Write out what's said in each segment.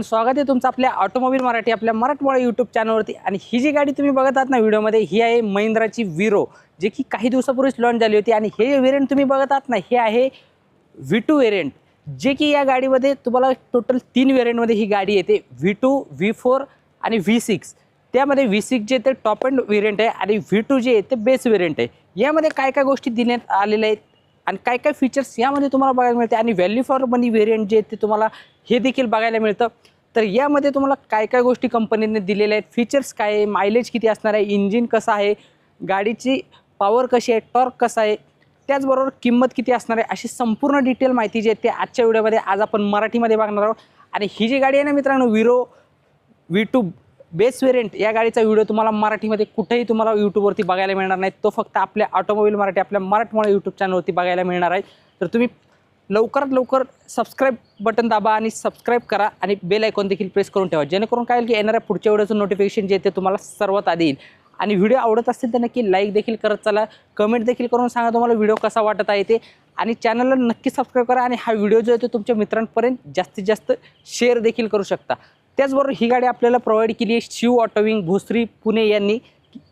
आणि स्वागत आहे तुमचं आपल्या ऑटोमोबाईल मराठी आपल्या मराठवाडा यूट्यूब चॅनलवरती आणि ही जी गाडी तुम्ही बघत आहात ना व्हिडिओमध्ये ही आहे महिंद्राची विरो जे की काही दिवसापूर्वीच लॉन्च झाली होती. आणि हे व्हेरियंट तुम्ही बघत आहात ना हे आहे व्ही टू व्हेरियंट जे की या गाडीमध्ये तुम्हाला टोटल तीन व्हेरियंटमध्ये ही गाडी येते. व्ही टू व्ही फोर आणि व्ही सिक्स त्यामध्ये व्ही सिक्स जे ते टॉप अँड व्हेरियंट आहे आणि व्ही टू जे आहे ते बेस व्हेरियंट आहे. यामध्ये काय काय गोष्टी देण्यात आलेल्या आहेत आणि काय काय फीचर्स यामध्ये तुम्हाला बघायला मिळते. आणि व्हॅल्यू फॉर मनी व्हेरियंट जे आहे ते तुम्हाला हे देखील बघायला मिळतं. तर यामध्ये तुम्हाला काय काय गोष्टी कंपनीने दिलेल्या आहेत? फीचर्स काय आहे? मायलेज किती असणार आहे? इंजिन कसं आहे? गाडीची पॉवर कशी आहे? टॉर्क कसा आहे? त्याचबरोबर किंमत किती असणार आहे? अशी संपूर्ण डिटेल माहिती जी आहे ते आजच्या व्हिडिओमध्ये आज आपण मराठीमध्ये बघणार आहोत. आणि ही जी गाडी आहे ना मित्रांनो Veero V two base variant या गाडीचा व्हिडिओ तुम्हाला मराठीमध्ये कुठेही तुम्हाला यूट्यूबवरती बघायला मिळणार नाही. तो फक्त आपल्या ऑटोमोबाईल मराठी आपल्या मराठमोळ्या यूट्यूब चॅनलवरती बघायला मिळणार आहे. तर तुम्ही लवकरात लवकर सबस्क्राईब बटन दाबा आणि सबस्क्राईब करा आणि बेल आयकॉन देखील प्रेस करून ठेवा जेणेकरून काय होईल की येणाऱ्या पुढच्या व्हिडिओचं नोटिफिकेशन जे ते तुम्हाला सर्वात आधी येईल. आणि व्हिडिओ आवडत असतील तर नक्की लाईक देखील करत चला कमेंट देखील करून सांगा तुम्हाला व्हिडिओ कसा वाटत आहे ते. आणि चॅनलला नक्की सबस्क्राईब करा आणि हा व्हिडिओ जो आहे तो तुमच्या मित्रांपर्यंत जास्तीत जास्त शेअर देखील करू शकता. त्याचबरोबर ही गाडी आपल्याला प्रोव्हाइड केली आहे शिव ऑटोविंग भोसरी पुणे यांनी.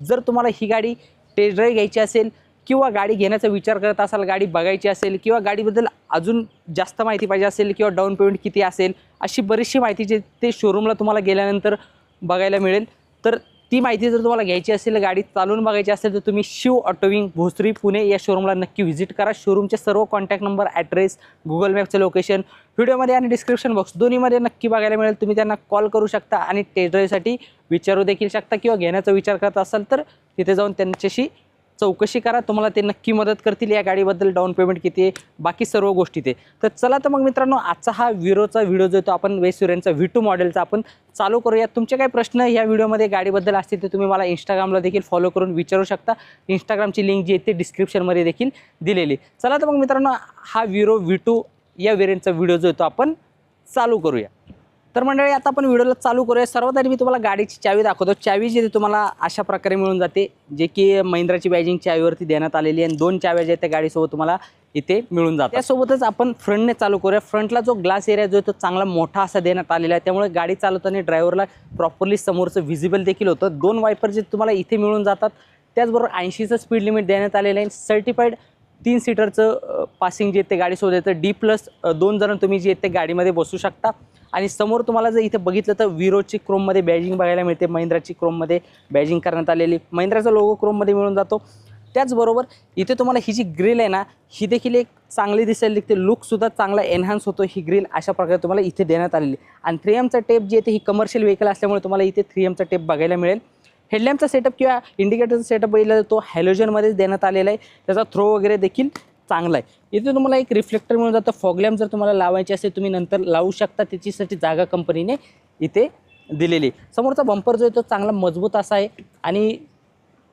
जर तुम्हाला ही गाडी टेस्ट ड्राईव्ह घ्यायची असेल किंवा गाडी घेण्याचा विचार करत असाल गाडी बघायची असेल किंवा गाडीबद्दल अजून जास्त माहिती पाहिजे असेल किंवा डाऊन पेमेंट किती असेल अशी बरीचशी माहिती जे ते शोरूमला तुम्हाला गेल्यानंतर बघायला मिळेल. तर ती माहिती जर तुम्हाला घ्यायची असेल गाडी चालवून बघायची असेल तर तुम्ही शिव ऑटोविंग भोसरी पुणे या शोरूमला नक्की व्हिजिट करा. शोरूमचे सर्व कॉन्टॅक्ट नंबर ॲड्रेस गुगल मॅपचं लोकेशन व्हिडिओमध्ये आणि डिस्क्रिप्शन बॉक्स दोन्हीमध्ये नक्की बघायला मिळेल. तुम्ही त्यांना कॉल करू शकता आणि टेस्ट ड्राईव्हसाठी विचारू देखील शकता किंवा घेण्याचा विचार करत असाल तर तिथे जाऊन त्यांच्याशी चौकशी करा तुम्हाला ते नक्की मदत करतील या गाडीबद्दल डाऊन पेमेंट किती आहे बाकी सर्व गोष्टी ते. तर चला तर मग मित्रांनो आजचा हा विरोचा व्हिडिओ जो आहे तो आपण वेसुऱ्यांचा व्ही टू मॉडेलचा आपण चालू करूया तुमचे काही प्रश्न या व्हिडिओमध्ये गाडीबद्दल असतील तर तुम्ही मला इंस्टाग्रामला देखील फॉलो करून विचारू शकता. इंस्टाग्रामची लिंक जी आहे ते डिस्क्रिप्शनमध्ये देखील दिलेली चला तर मग मित्रांनो हा विरो व्ही टू या वेरियंटचा व्हिडिओ जो आहे तो आपण चालू करूया. तर मंडळी आता आपण व्हिडिओला चालू करूया. सर्वात आधी मी तुम्हाला गाडीची चावी दाखवतो. चावी जी तुम्हाला अशा प्रकारे मिळून जाते जे की महिंद्राची बॅजिंग चावीवरती देण्यात आलेली आहे. आणि दोन चाव्या ज्या त्या गाडीसोबत तुम्हाला इथे मिळून जातात. त्यासोबतच आपण फ्रंटने चालू करूया. फ्रंटला जो ग्लास एरिया जो आहे तो चांगला मोठा असा देण्यात आलेला आहे. त्यामुळे गाडी चालवताना ड्रायव्हरला प्रॉपरली समोरचं व्हिजिबल देखील होतं. दोन वायपर जे तुम्हाला इथे मिळून जातात त्याचबरोबर ऐंशीचं स्पीड लिमिट देण्यात आलेलं आहे. सर्टिफाईड तीन सीटरचं पासिंग जे ते ते गाडीसोबत येतं डी प्लस दोन जण तुम्ही जे आहेत ते गाडीमध्ये बसू शकता. आणि समोर तुम्हाला जर इथे बघितलं तर विरोची क्रोममध्ये बॅजिंग बघायला मिळते महिंद्राची क्रोममध्ये बॅजिंग करण्यात आलेली. महिंद्राचा लोगो क्रोममध्ये मिळून जातो. त्याचबरोबर इथे तुम्हाला ही जी ग्रिल आहे ना ही देखील एक चांगली दिसायला लागते लुकसुद्धा चांगला एनहान्स होतो ही ग्रिल अशा प्रकारे तुम्हाला इथे देण्यात आलेली. आणि थ्री एमचा टेप जे आहे ही कमर्शियल व्हेकल असल्यामुळे तुम्हाला इथे थ्री एमचा टेप बघायला मिळेल. हेडलॅम्पचा सेटअप किंवा इंडिकेटरचा सेटअप बघितला तो हॅलोजनमध्येच देण्यात आलेला आहे. त्याचा थ्रो वगैरे देखील चांगला आहे. इथे तुम्हाला एक रिफ्लेक्टर मिळून जातं. फॉगलॅम्प जर तुम्हाला लावायची असेल तुम्ही नंतर लावू शकता. त्याच्यासाठी जागा कंपनीने इथे दिलेली आहे. समोरचा बंपर जो आहे तो चांगला मजबूत असा आहे. आणि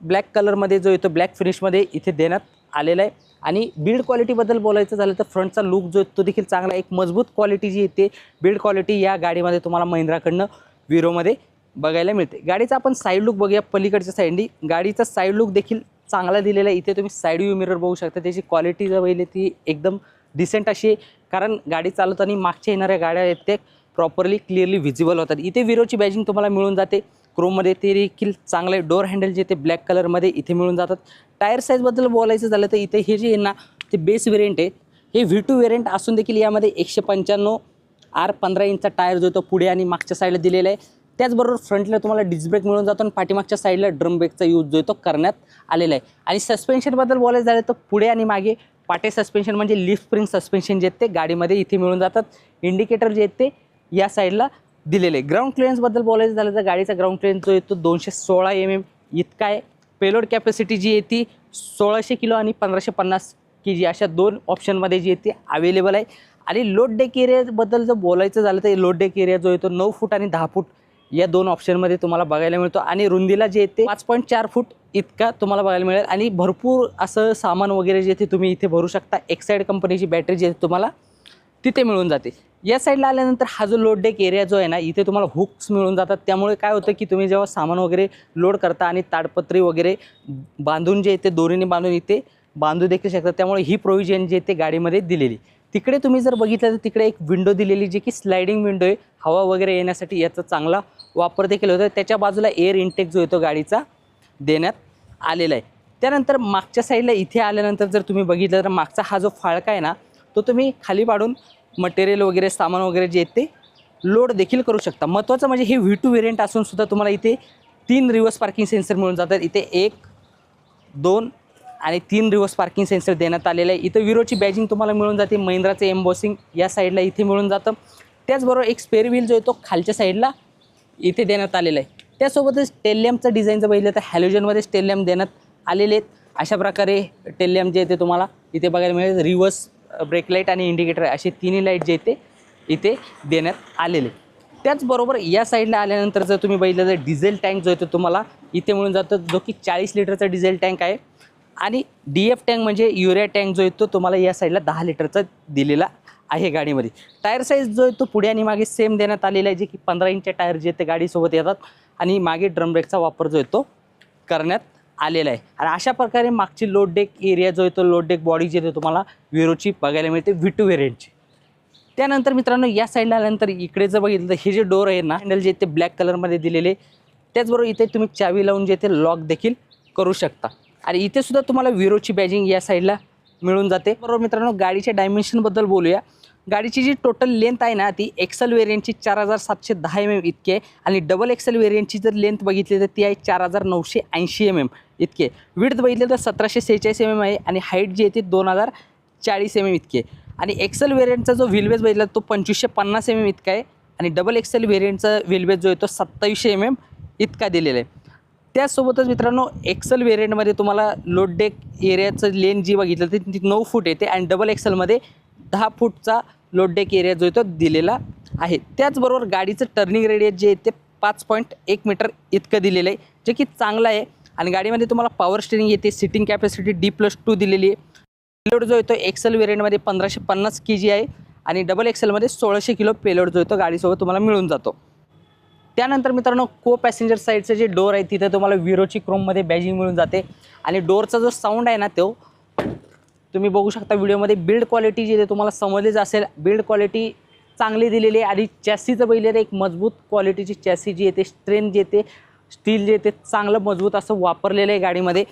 ब्लॅक कलरमध्ये जो येतो ब्लॅक फिनिशमध्ये इथे देण्यात आलेला आहे. आणि बिल्ड क्वालिटीबद्दल बोलायचं झालं तर फ्रंटचा लुक जो आहे तो देखील चांगला एक मजबूत क्वालिटी जी येते बिल्ड क्वालिटी या गाडीमध्ये तुम्हाला महिंद्राकडनं विरोमध्ये बघायला मिळते. गाडीचा आपण साईड लुक बघूया पलीकडच्या साईडनी गाडीचा साईड लुक देखील चांगला दिलेला आहे. इथे तुम्ही साईड व्ह्यू मिरर बघू शकता. त्याची क्वालिटी जर बघितली ती एकदम डिसेंट अशी आहे. कारण गाडी चालवताना मागच्या येणाऱ्या गाड्या आहेत ते प्रॉपरली क्लिअरली व्हिजिबल होतात. इथे विरोची बॅजिंग तुम्हाला मिळून जाते. क्रोममध्ये ते देखील चांगले डोअर हँडल जे ते ब्लॅक कलरमध्ये इथे मिळून जातात. टायर साईजबद्दल बोलायचं झालं तर इथे हे जे आहे ना ते बेस वेरियंट आहे. हे व्ही टू वेरियंट असून देखील यामध्ये एकशे पंच्याण्णव आर पंधरा इंचचा टायर जो तो पुढे आणि मागच्या साईडला दिलेला आहे. त्याचबरोबर फ्रंटला तुम्हाला डिस्क ब्रेक मिळून जातो आणि पाठीमागच्या साईडला ड्रम ब्रेकचा यूज जो आहे तो करण्यात आलेला आहे. आणि सस्पेन्शनबद्दल बोलायचं झालं तर पुढे आणि मागे पाटे सस्पेन्शन म्हणजे लिफ्ट स्प्रिंग सस्पेन्शन जे आहेत ते गाडीमध्ये इथे मिळून जातात. इंडिकेटर जे आहेत ते या साईडला दिलेले आहे. ग्राउंड क्लिअरन्सबद्दल बोलायचं झालं तर गाडीचा ग्राउंड क्लिअरन्स जो आहे तो दोनशे सोळा एम एम इतका आहे. पेलोड कॅपॅसिटी जी आहे ती सोळाशे किलो आणि पंधराशे पन्नास के जी अशा दोन ऑप्शनमध्ये जी आहे ती अवेलेबल आहे. आणि लोड डेक एरियाबद्दल जर बोलायचं झालं तर लोड डेक एरिया जो आहे तो नऊ फूट आणि दहा फूट या दोन ऑप्शनमध्ये तुम्हाला बघायला मिळतो. आणि रुंदीला जे येते पाच पॉईंट चार फूट इतका तुम्हाला बघायला मिळेल. आणि भरपूर असं सामान वगैरे जे ते तुम्ही इथे भरू शकता. एक्साईड कंपनीची बॅटरी जी आहे तुम्हाला तिथे मिळून जाते. या साईडला आल्यानंतर हा जो लोड डेक एरिया जो आहे ना इथे तुम्हाला हुक्स मिळून जातात. त्यामुळे काय होतं की तुम्ही जेव्हा सामान वगैरे लोड करता आणि ताडपत्री वगैरे बांधून जे इथे दोरीने बांधून इथे बांधू देखील शकतात त्यामुळे ही प्रोव्हिजन जी आहे ते गाडीमध्ये दिलेली. तिकडे तुम्ही जर बघितलं तर तिकडे एक विंडो दिलेली जी की स्लायडिंग विंडो आहे. हवा वगैरे येण्यासाठी याचा चांगला वापर देखील होतो त्याच्या बाजूला एअर इंटेक जो येतो गाडीचा देण्यात आलेला आहे. त्यानंतर मागच्या साईडला इथे आल्यानंतर जर तुम्ही बघितलं तर मागचा हा जो फाळका आहे ना तो तुम्ही खाली पाडून मटेरियल वगैरे सामान वगैरे जे येते ते लोड देखील करू शकता. महत्त्वाचं म्हणजे हे व्ही टू व्हेरियंट असूनसुद्धा तुम्हाला इथे तीन रिव्हर्स पार्किंग सेन्सर मिळून जातात. इथे एक दोन आणि तीन रिव्हर्स पार्किंग सेन्सर देण्यात आलेलं आहे. इथं विरोची बॅजिंग तुम्हाला मिळून जाते. महिंद्राचं एम्बॉसिंग या साईडला इथे मिळून जातं. त्याचबरोबर एक स्पेअर व्हील जो आहे तो खालच्या साईडला इथे देण्यात आलेलं आहे. त्यासोबतच टेलॅम्पचं जर बघितलं तर हॅलोजनमध्ये स्टेल्यम देण्यात आलेले आहेत. अशा प्रकारे टेल्यम जे येते ते तुम्हाला इथे बघायला मिळेल रिव्हर्स ब्रेक लाइट आणि इंडिकेटर असे तिन्ही लाइट जे आहेत ते इथे देण्यात आलेले त्याचबरोबर या साईडला आल्यानंतर जर तुम्ही बघितलं तर डिझेल टँक जो आहे तुम्हाला इथे मिळून जातो जो की चाळीस लिटरचा डिझेल टँक आहे. आणि डी एफ टँक म्हणजे युरिया टँक जो आहे तो तुम्हाला या साईडला दहा लिटरचा दिलेला आहे गाडीमध्ये. टायर साईज जो आहे तो पुढे आणि मागे सेम देण्यात आलेला आहे जे की पंधरा इंचचे टायर जे ते गाडीसोबत येतात आणि मागे ड्रम ब्रेकचा वापर जो आहे तो करण्यात आलेला आहे. आणि अशा प्रकारे मागची लोड डेक एरिया जो आहे तो लोड डेक बॉडी जी आहे तुम्हाला विरोची बघायला मिळते व्ही टू व्हेरियंटची त्यानंतर मित्रांनो या साईडला आल्यानंतर इकडे जर बघितलं तर हे जे डोर आहे ना हँडल जे ते ब्लॅक कलरमध्ये दिलेले त्याचबरोबर इथे तुम्ही चावी लावून जे ते लॉक देखील करू शकता. आणि इथे सुद्धा तुम्हाला विरोची बॅजिंग या साईडला मिळून जाते. बरोबर मित्रांनो गाडीच्या डायमेन्शनबद्दल बोलूया. गाडीची जी टोटल लेंथ आहे ना ती एक्सल वेरियंटची चार हजार सातशे दहा एम एम इतकी आहे आणि डबल एक्सल वेरियंटची जर लेंथ बघितली तर ती आहे चार हजार नऊशे ऐंशी एम एम इतके विड्थ बघितलं तर सतराशे सेहेचाळीस एम एम आहे आणि हाईट जी आहे ती दोन हजार चाळीस एम एम इतकी आहे. आणि एक्सेल वेरियंटचा जो व्हीलबेस बघितला तो पंचवीसशे पन्नास एम एम इतका आहे आणि डबल एक्सेल वेरियंटचा व्हीलबेस जो आहे तो सत्तावीसशे एम एम इतका दिलेला आहे. त्याचसोबतच मित्रांनो एक्सल व्हेरियंटमध्ये तुम्हाला लोड डेक एरियाचं लेन जी बघितलं ते ती नऊ फूट येते आणि डबल एक्सेलमध्ये दहा फूटचा लोड डेक एरिया जो आहे तो दिलेला आहे. त्याचबरोबर गाडीचं टर्निंग रेडियस जे आहे ते पाच पॉईंट एक मीटर इतकं दिलेलं आहे जे की चांगलं आहे. आणि गाडीमध्ये तुम्हाला पॉवर स्टेरिंग येते seating capacity D plus two दिलेली आहे. पेलोड जो येतो एक्सेल वेरियंटमध्ये पंधराशे पन्नास के जी आहे आणि डबल एक्सेलमध्ये सोळाशे किलो पेलोड जो येतो गाडीसोबत तुम्हाला मिळून जातो. त्यानंतर मित्रांनो को पॅसेंजर साईडचं जे डोर आहे तिथे तुम्हाला विरोची क्रोममध्ये बॅजिंग मिळून जाते. आणि डोरचा जो साऊंड आहे ना तो तुम्ही बघू शकता व्हिडिओमध्ये. बिल्ड क्वालिटी जी तुम्हाला समजलीच असेल बिल्ड क्वालिटी चांगली दिलेली आहे. आणि चॅसीचं पहिले एक मजबूत क्वालिटीची चॅसी जी येते स्ट्रेंथ जे येते स्टील जे येते चांगलं मजबूत असं वापरलेलं आहे गाडीमध्ये.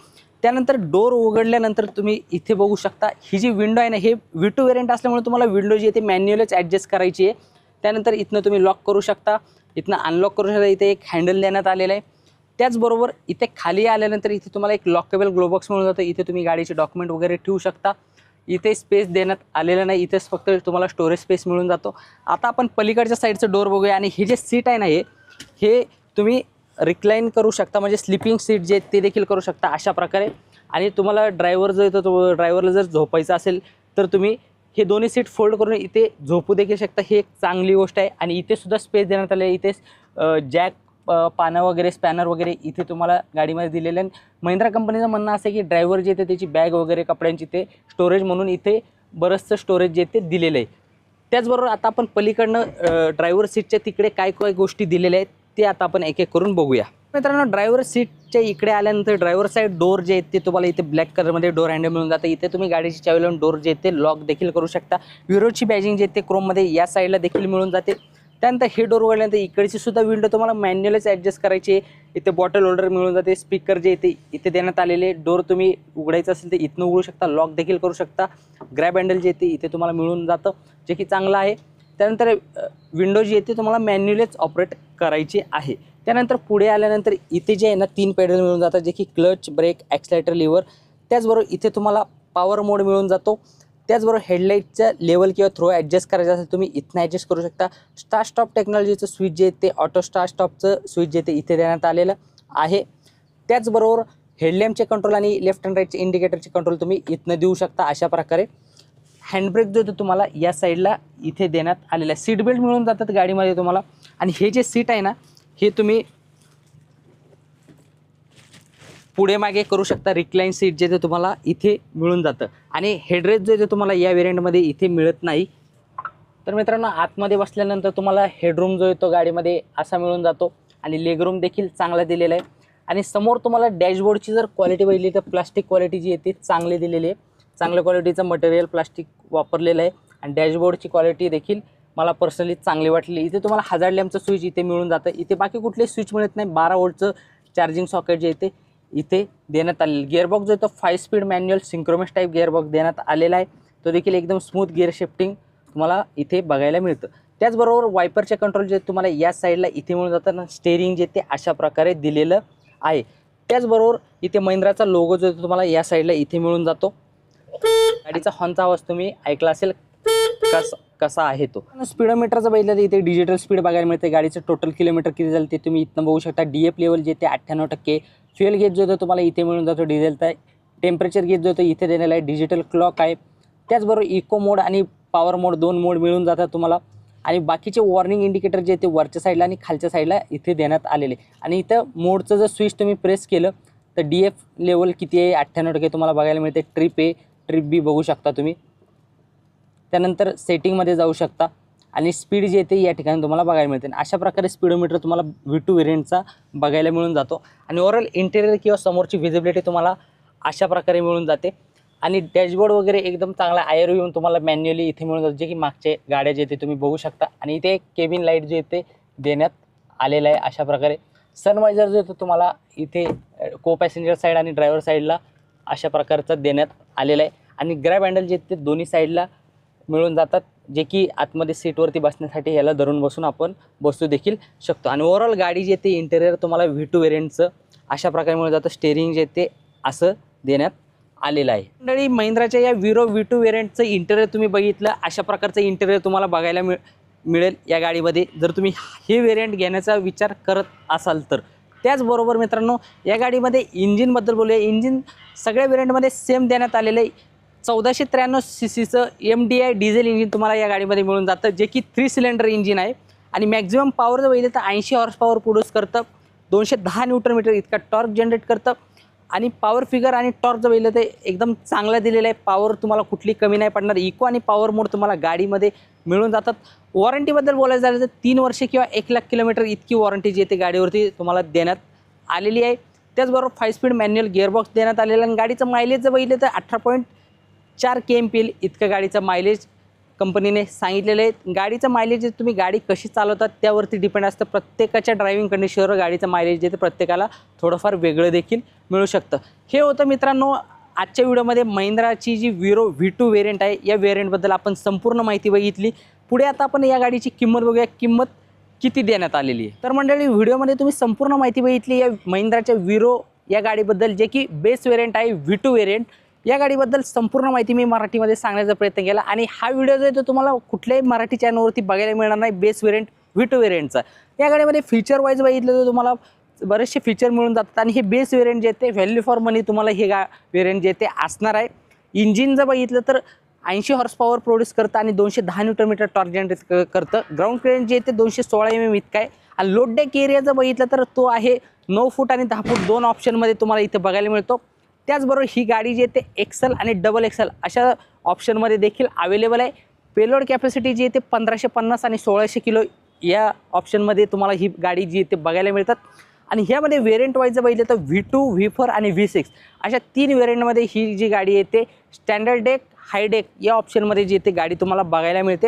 त्यानंतर डोर उघडल्यानंतर तुम्ही इथे बघू शकता ही जी विंडो आहे ना हे विटू टू वेरियंट असल्यामुळे तुम्हाला विंडो जी आहे मॅन्युअलच ॲडजस्ट करायची आहे. त्यानंतर इथनं तुम्ही लॉक करू शकता. इथनं अनलॉक करू शकता. इथे एक हँडल देण्यात आलेलं आहे. त्याचबरोबर इथे खाली आल्यानंतर इथे तुम्हाला एक लॉकेबल ग्लोबॉक्स मिळून जातं. इथे तुम्ही गाडीचे डॉक्युमेंट वगैरे ठेवू शकता. इथे स्पेस देण्यात आलेलं नाही. इथेच फक्त तुम्हाला स्टोरेज स्पेस मिळून जातो. आता आपण पलीकडच्या साईडचं डोर बघूया. आणि हे जे सीट आहे ना हे हे तुम्ही रिक्लाईन करू शकता. म्हणजे स्लिपिंग सीट जे आहेत ते देखील करू शकता अशा प्रकारे. आणि तुम्हाला ड्रायव्हर जो येतो तो ड्रायव्हरला जर झोपायचं असेल तर तुम्ही हे दोन्ही सीट फोल्ड करून इथे झोपू देखील शकता. ही एक चांगली गोष्ट आहे. आणि इथे सुद्धा स्पेस देण्यात आले इथे जॅक पानं वगैरे स्पॅनर वगैरे इथे तुम्हाला गाडीमध्ये दिलेले आहे महिंद्रा कंपनीचं म्हणणं असं आहे की ड्रायव्हर जे येते त्याची बॅग वगैरे कपड्यांची ते स्टोरेज म्हणून इथे बरंचसं स्टोरेज जे ते दिलेलं आहे. त्याचबरोबर आता आपण पलीकडनं ड्रायव्हर सीटच्या तिकडे काय काय गोष्टी दिलेल्या आहेत ते आता आपण एक एक करून बघूया. मित्रांनो ड्रायव्हर सीटच्या इकडे आल्यानंतर ड्रायव्हर साईड डोर जे आहेत ते तुम्हाला इथे ब्लॅक कलरमध्ये डोर हँडल मिळून जातं. इथे तुम्ही गाडीची चावी लावून डोर जे आहेत ते लॉक देखील करू शकता. विरोची बॅजिंग जे आहे ते क्रोममध्ये या साईडला देखील मिळून जाते. त्यानंतर हे डोर उघडल्यानंतर इकडची सुद्धा विंडो तुम्हाला मॅन्युअलच ॲडजस्ट करायची आहे. इथे बॉटल होल्डर मिळून जाते. स्पीकर जे येते इथे देण्यात आलेले डोर तुम्ही उघडायचं असेल तर इथनं उघडू शकता. लॉक देखील करू शकता. ग्रॅब हँडल जे येते इथे तुम्हाला मिळून जातं जे की चांगलं आहे. त्यानंतर विंडो जी येते तुम्हाला मॅन्युअलच ऑपरेट करायची आहे. त्यानंतर पुढे आल्यानंतर इथे जे आहे ना तीन पेडल मिळून जातात जे की क्लच ब्रेक ॲक्सिलेटर लिव्हर त्याचबरोबर इथे तुम्हाला पॉवर मोड मिळून जातो. त्याचबरोबर हेडलाईटचं लेवल किंवा थ्रो ॲडजस्ट करायचं असेल तुम्ही इथनं ॲडजस्ट करू शकता. स्टार स्टॉप टेक्नॉलॉजीचं स्विच जे ते ऑटो स्टार स्टॉपचं स्विच जे ते इथे देण्यात आलेलं आहे. त्याचबरोबर हेडलॅम्पचे कंट्रोल आणि लेफ्ट अँड राईटचे इंडिकेटरचे कंट्रोल तुम्ही इथनं देऊ शकता अशा प्रकारे. हँडब्रेक जो तो तुम्हाला या साईडला इथे देण्यात आलेला आहे. सीट बेल्ट मिळून जातात गाडीमध्ये तुम्हाला. आणि हे जे सीट आहे ना हे तुम्ही पुढे मागे करू शकता रिक्लाईन सीट जे ते तुम्हाला इथे मिळून जातं. आणि हेडरेस्ट जे ते तुम्हाला या व्हेरियंटमध्ये इथे मिळत नाही. तर मित्रांनो आतमध्ये बसल्यानंतर तुम्हाला हेडरूम जो येतो गाडीमध्ये असा मिळून जातो. आणि लेगरूम देखील चांगला दिलेला आहे. आणि समोर तुम्हाला डॅशबोर्डची जर क्वालिटी बघितली तर प्लास्टिक क्वालिटी जी आहे ती चांगली दिलेली आहे. चांगल्या क्वालिटीचं मटेरियल प्लास्टिक वापरलेलं आहे. आणि डॅशबोर्डची क्वालिटी देखील मला पर्सनली चांगली वाटली. इथे तुम्हाला हजार लॅम्पचं स्विच इथे मिळून जातं. इथे बाकी कुठले स्विच मिळत नाही. बारा वोल्टचं चार्जिंग सॉकेट जे येते इथे देण्यात आलेलं गिअरबॉक्स जो आहे तो five speed manual synchromesh type gearbox देण्यात आलेला आहे. तो देखील एकदम स्मूथ गिअर शिफ्टिंग तुम्हाला इथे बघायला मिळतं. त्याचबरोबर वायपरचे कंट्रोल जे तुम्हाला या साईडला इथे मिळून जातं ना स्टेरिंग जे ते अशा प्रकारे दिलेलं आहे. त्याचबरोबर इथे महिंद्राचा लोगो जो तुम्हाला या साईडला इथे मिळून जातो. गाडीचा हॉर्नचा आवाज तुम्ही ऐकला असेल. कस कसा आहे तो? स्पीडोमीटरचं बघितलं तर इथे डिजिटल स्पीड बघायला मिळते. गाडीचं टोटल किलोमीटर किती झालं ते तुम्ही इथनं बघू शकता. डी एफ लेवल जे ते अठ्ठ्याण्णव टक्के फ्युएल गेज जो तो तुम्हाला इथे मिळून जातो डिझेलचा टेम्परेचर गेज जो तो इथे देण्याला आहे. डिजिटल क्लॉक आहे. त्याचबरोबर इको मोड आणि पॉवर मोड दोन मोड मिळून जातात तुम्हाला. आणि बाकीचे वॉर्निंग इंडिकेटर जे ते वरच्या साईडला आणि खालच्या साईडला इथे देण्यात आलेले. आणि इथं मोडचं जर स्विच तुम्ही प्रेस केलं तर डी एफ लेवल किती आहे? अठ्ठ्याण्णव टक्के तुम्हाला बघायला मिळते. ट्रिप ए ट्रिप बी बघू शकता तुम्ही. त्यानंतर सेटिंगमध्ये जाऊ शकता. आणि स्पीड जी येते या ठिकाणी तुम्हाला बघायला मिळते. आणि अशा प्रकारे स्पीडोमीटर तुम्हाला व्ही टू व्हेरियंटचा बघायला मिळून जातो. आणि ओव्हरऑल इंटेरियर किंवा समोरची व्हिजिबिलिटी तुम्हाला अशा प्रकारे मिळून जाते. आणि डॅशबोर्ड वगैरे एकदम चांगला आयर येऊन तुम्हाला मॅन्युअली इथे मिळून जातो. जे की मागचे गाड्या जे ते तुम्ही बघू शकता. आणि इथे केबिन लाइट जे ते देण्यात आलेलं आहे अशा प्रकारे. सनवायझर जो येतो तुम्हाला इथे को पॅसेंजर साईड आणि ड्रायव्हर साईडला अशा प्रकारचा देण्यात आलेला आहे. आणि ग्रॅब हँडल जे ते दोन्ही साईडला मिळून जातात जे की आतमध्ये सीटवरती बसण्यासाठी याला धरून बसून आपण बसू देखील शकतो. आणि ओव्हरऑल गाडी जे ते इंटेरियर तुम्हाला व्ही टू वेरियंटचं अशा प्रकारे मिळून जातं. स्टेरिंग जे ते असं देण्यात आलेलं आहे. मंडळी महिंद्राच्या या विरो व्ही टू वेरियंटचं इंटेरियर तुम्ही बघितलं अशा प्रकारचं इंटेरियर तुम्हाला बघायला मिळ मिळेल या गाडीमध्ये. जर तुम्ही हे वेरियंट घेण्याचा विचार करत असाल तर. त्याचबरोबर मित्रांनो या गाडीमध्ये इंजिनबद्दल बोलूया. इंजिन सगळ्या वेरियंटमध्ये सेम देण्यात आलेलं आहे. चौदाशे त्र्याण्णव सी सीचं M D I diesel engine तुम्हाला या गाडीमध्ये मिळून जातं जे की थ्री सिलेंडर इंजिन आहे. आणि मॅक्झिमम पॉवर जर बघितलं तर ऐंशी हॉर्स पॉवर प्रोड्यूस करतं. दोनशे दहा न्यूटन मीटर इतका टॉर्क जनरेट करतं. आणि पॉवर फिगर आणि टॉर्क जर बघितलं तर एकदम चांगला दिलेला आहे. पॉवर तुम्हाला कुठली कमी नाही पडणार. इको आणि पॉवर मोड तुम्हाला गाडीमध्ये मिळून जातात. वॉरंटीबद्दल बोलायचं झालं तर तीन वर्षे किंवा एक लाख किलोमीटर इतकी वॉरंटी जी येते गाडीवरती तुम्हाला देण्यात आलेली आहे. त्याचबरोबर फाय स्पीड मॅन्युअल गिअरबॉक्स देण्यात आलेला आणि गाडीचं मायलेज जर बघितलं तर अठरा पॉईंट चार के एम पी एल इतकं गाडीचं मायलेज कंपनीने सांगितलेलं आहे. गाडीचं मायलेज तुम्ही गाडी कशी चालवतात त्यावरती डिपेंड असतं. प्रत्येकाच्या ड्रायव्हिंग कंडिशनवर गाडीचं मायलेज जे ते प्रत्येकाला थोडंफार वेगळं देखील मिळू शकतं. हे होतं मित्रांनो आजच्या व्हिडिओमध्ये महिंद्राची जी विरो व्ही टू वेरियंट आहे या वेरियंटबद्दल आपण संपूर्ण माहिती बघितली. पुढे आता आपण या गाडीची किंमत बघूया. किंमत किती देण्यात आलेली आहे. तर मंडळी व्हिडिओमध्ये तुम्ही संपूर्ण माहिती बघितली या महिंद्राच्या विरो या गाडीबद्दल जे की बेस वेरियंट आहे व्ही टू वेरियंट या गाडीबद्दल संपूर्ण माहिती मी मराठीमध्ये सांगण्याचा प्रयत्न केला. आणि हा व्हिडिओ जो आहे तो तुम्हाला कुठल्याही मराठी चॅनलवरती बघायला मिळणार नाही. बेस वेरियंट व्हिटो टू वेरियंटचा या गाडीमध्ये फीचर वाईज बघितलं तर तुम्हाला बरेचसे फीचर मिळून जातात. आणि हे बेस वेरियंट जे ते व्हॅल्यू फॉर मनी तुम्हाला हे गा वेरियंट जे ते असणार आहे. इंजिन जर बघितलं तर ऐंशी हॉर्स पॉवर प्रोड्यूस करतं आणि दोनशे दहा न्यूटर मीटर टॉर्क जनरेट करतं. ग्राउंड क्रेंट जे ते दोनशे सोळा एम एम इतका आहे. आणि लोड डेक एरिया जर बघितलं तर तो आहे नऊ फूट आणि दहा फूट दोन ऑप्शनमध्ये तुम्हाला इथे बघायला मिळतो. त्याचबरोबर ही गाडी जी आहे ते एक्सल आणि डबल एक्सल अशा ऑप्शनमध्ये देखील अवेलेबल आहे. पेलोड कॅपॅसिटी जी आहे ते पंधराशे पन्नास आणि सोळाशे किलो या ऑप्शनमध्ये तुम्हाला ही गाडी जी आहे ते बघायला मिळतात. आणि ह्यामध्ये व्हेरियंट वाईज जर बघितलं तर व्ही टू व्ही फोर आणि व्ही सिक्स अशा तीन व्हेरियंटमध्ये ही जी गाडी येते स्टँडर्ड डेक हाय डेक या ऑप्शनमध्ये जी येते गाडी तुम्हाला बघायला मिळते.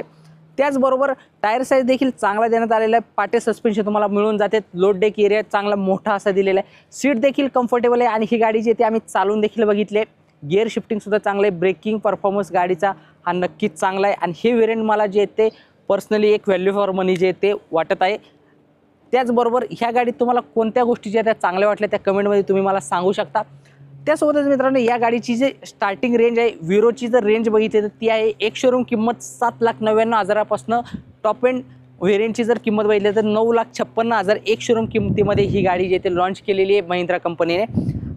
त्याचबरोबर टायर साईज देखील चांगला देण्यात आलेला आहे. पाटे सस्पेन्शन तुम्हाला मिळून जाते. लोड डेक एरिया चांगला मोठा असा दिलेला आहे. सीट देखील कम्फर्टेबल आहे. आणि ही गाडी जी आहे ती आम्ही चालून देखील बघितली आहे. गिअर शिफ्टिंगसुद्धा चांगलं आहे. ब्रेकिंग परफॉर्मन्स गाडीचा हा नक्कीच चांगला आहे. आणि हे वेरियंट मला जे आहे ते पर्सनली एक व्हॅल्यू फॉर मनी जे आहे ते वाटत आहे. त्याचबरोबर ह्या गाडीत तुम्हाला कोणत्या गोष्टी ज्या त्या चांगल्या वाटल्या त्या कमेंटमध्ये तुम्ही मला सांगू शकता. त्यासोबतच मित्रांनो या गाडीची जी स्टार्टिंग रेंज आहे विरोची जर रेंज बघितली तर ती आहे एक शोरूम किंमत सात लाख नव्याण्णव हजारापासून टॉप एंड व्हेरियंटची जर किंमत बघितली तर नऊ लाख छप्पन्न हजार एक शोरूम किमतीमध्ये ही गाडी जी आहे ते लॉन्च केलेली आहे महिंद्रा कंपनीने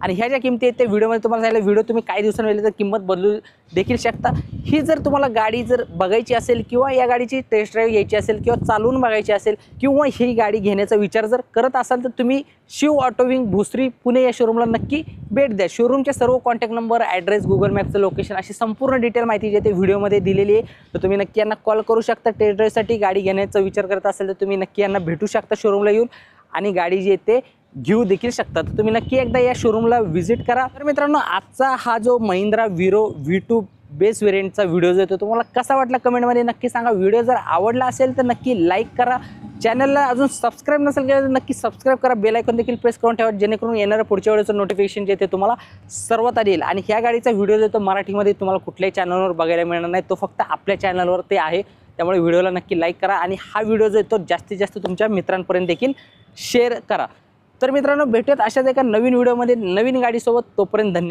आणि ह्या ज्या किमती आहेत त्या व्हिडिओमध्ये तुम्हाला सांगितलं व्हिडिओ तुम्ही काही दिवसांनी तर किंमत बदलू देखील शकता. ही जर तुम्हाला गाडी जर बघायची असेल किंवा या गाडीची टेस्ट ड्राईव्ह घ्यायची असेल किंवा चालवून बघायची असेल किंवा ही गाडी घेण्याचा विचार जर करत असाल तर तुम्ही शिव ऑटोविंग भुसरी पुणे या शोरूमला नक्की भेट द्या. शोरूमचे सर्व कॉन्टॅक्ट नंबर ॲड्रेस गुगल मॅपचं लोकेशन अशी संपूर्ण डिटेल माहिती जी आहे ते व्हिडिओमध्ये दिलेली आहे. तर तुम्ही नक्की यांना कॉल करू शकता. टेस्ट ड्राईव्हसाठी गाडी घेण्याचा विचार करत असेल तर तुम्ही नक्की यांना भेटू शकता शोरूमला येऊन. आणि गाडी जी आहे ते घेऊ देखील शकता. तर तुम्ही नक्की एकदा या शोरूमला व्हिजिट करा. तर मित्रांनो आजचा हा जो Mahindra Veero V two base वेरियंटचा video जो येतो तुम्हाला कसा वाटला कमेंटमध्ये नक्की सांगा. व्हिडिओ जर आवडला असेल तर नक्की लाईक करा. चॅनलला अजून सबस्क्राईब नसेल केलं तर नक्की सबस्क्राईब करा. बेल आयकॉन देखील प्रेस करून ठेवा जेणेकरून येणारं पुढच्या वेळेचं नोटिफिकेशन जे ते तुम्हाला सर्वात आधी येईल. आणि ह्या गाडीचा व्हिडिओ जो तो मराठीमध्ये तुम्हाला कुठल्याही चॅनलवर बघायला मिळणार नाही. तो फक्त आपल्या चॅनलवर ते आहे. त्यामुळे व्हिडिओला नक्की लाईक करा. आणि हा व्हिडिओ जो येतो जास्तीत जास्त तुमच्या मित्रांपर्यंत देखील शेअर करा. तर मित्रांनो भेटूयात अशाच एका नवीन व्हिडिओमध्ये. नवीन गाडीसोबत तोपर्यंत धन्यवाद.